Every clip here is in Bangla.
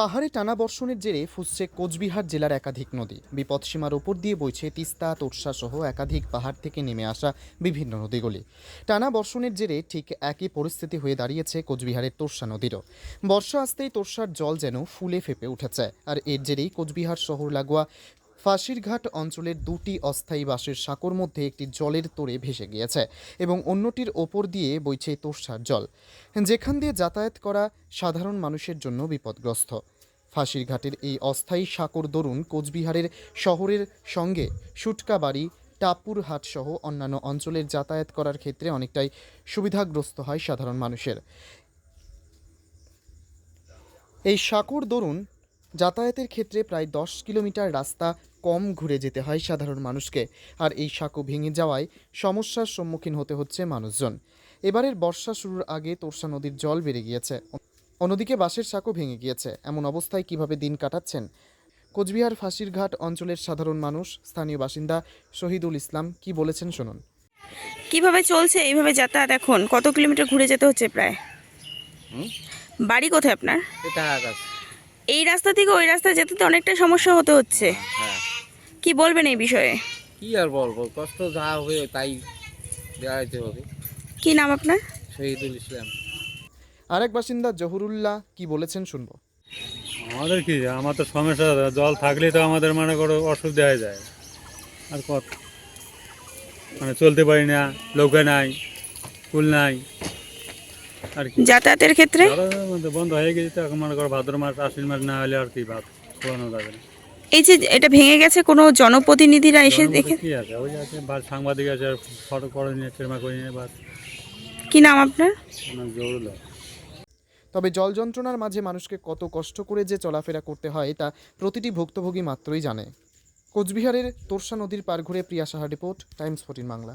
পাহাড়ে টানা বর্ষণের জেরে ফুসছে কোচবিহার জেলার একাধিক নদী। বিপদসীমার ওপর দিয়ে বইছে তিস্তা, তোরসা সহ একাধিক পাহাড় থেকে নেমে আসা বিভিন্ন নদীগুলি। টানা বর্ষণের জেরে ঠিক একই পরিস্থিতি হয়ে দাঁড়িয়েছে কোচবিহারের তোরসা নদীরও। বর্ষা আসতেই তোরসার জল যেন ফুলে ফেপে উঠেছে। আর এর জেরেই কোচবিহার শহর লাগোয়া ফাঁসিরঘাট অঞ্চলের দুটি অস্থায়ী বাসের সাঁকোর মধ্যে একটি জলের তোড়ে ভেসে গিয়েছে এবং অন্যটির ওপর দিয়ে বইছে তোষার জল। যেখান দিয়ে যাতায়াত করা সাধারণ মানুষের জন্য বিপদগ্রস্ত। ফাঁসিরঘাটের এই অস্থায়ী সাঁকোর দরুন কোচবিহারের শহরের সঙ্গে সুটকাবাড়ি, টাপুরহাট সহ অন্যান্য অঞ্চলের যাতায়াত করার ক্ষেত্রে অনেকটাই সুবিধাগ্রস্ত হয় সাধারণ মানুষের। এই সাঁকোর দরুন যাতায়াতের ক্ষেত্রে প্রায় দশ কিলোমিটার রাস্তা কম ঘুরে যেতে হয় সাধারণ মানুষকে। আর এই সাঁকো ভেঙে যাওয়ায় সমস্যার সম্মুখীন হতে হচ্ছে মানুষজন। এবারের বর্ষা শুরুর আগে তোরসা নদীর জল বেড়ে গিয়েছে। অন্যদিকে বাসের সাঁকো ভেঙে গিয়েছে। এমন অবস্থায় কীভাবে দিন কাটাচ্ছেন? কোচবিহার ফাঁসিরঘাট অঞ্চলের সাধারণ মানুষ স্থানীয় বাসিন্দা শহীদুল ইসলাম কি বলেছেন শুনুন। কীভাবে চলছে এইভাবে যাতায়াত এখন? কত কিলোমিটার ঘুরে যেতে হচ্ছে প্রায়? বাড়ি কোথায় আপনার? এটা আকাশ এই রাস্তা থেকে ওই রাস্তায় যেতে তো অনেকটা সমস্যা হতে হচ্ছে। হ্যাঁ। কি বলবেন এই বিষয়ে? কি আর বলব? কষ্ট যা হবে তাই দেওয়াইতে হবে। কি নাম আপনার? শহীদুল ইসলাম। আরেক বাসিন্দা জহুরুল্লাহ কি বলেছেন শুনব। আমাদের কি? আমার তো সমস্যা জল থাকলেই তো আমাদের মনে করো অসুবিধা হয়ে যায়। আর কত? মানে চলতে পারি না লোকে নাই ফুল নাই। আর কি। যাতায়াতের ক্ষেত্রে? বন্ধ হয়ে গেছে এখন মনে করো ভাদ্র মাস আশ্বিন মাস না হলে আর কি ভাত খোলানো যাবে না। এই যে এটা ভেঙে গেছে কোনো জনপ্রতিনিধিরা এসে দেখে কি আছে? ওই আছে বা সাংবাদিক আছে ফটো করে নিয়ে চেরমা করে নিয়ে বাস। কি নাম আপনার? জরুরি তবে জল যন্ত্রণার মাঝে মানুষকে কত কষ্ট করে যে চলাফেরা করতে হয় তা প্রতিটি ভুক্তভোগী মাত্রই জানে। কোচবিহারের তোরসা নদীর পার ঘুরে Priya Saha report Times fourteen Bangla.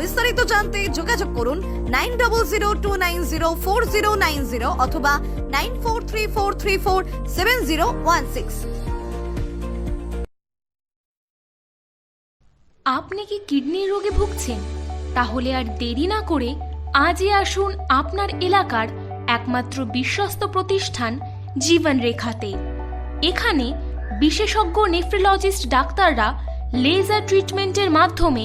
বিস্তারিত জানতে যোগাযোগ করুন nine double zero two nine zero four zero nine zero অথবা nine four three four three four seven zero one six. আপনি কি কিডনির রোগে ভুগছেন? তাহলে আর দেরি না করে আজই আসুন আপনার এলাকার একমাত্র বিশ্বস্ত প্রতিষ্ঠান জীবন রেখাতে এখানে বিশেষজ্ঞ নেফ্রোলজিস্ট ডাক্তাররা লেজার ট্রিটমেন্টের মাধ্যমে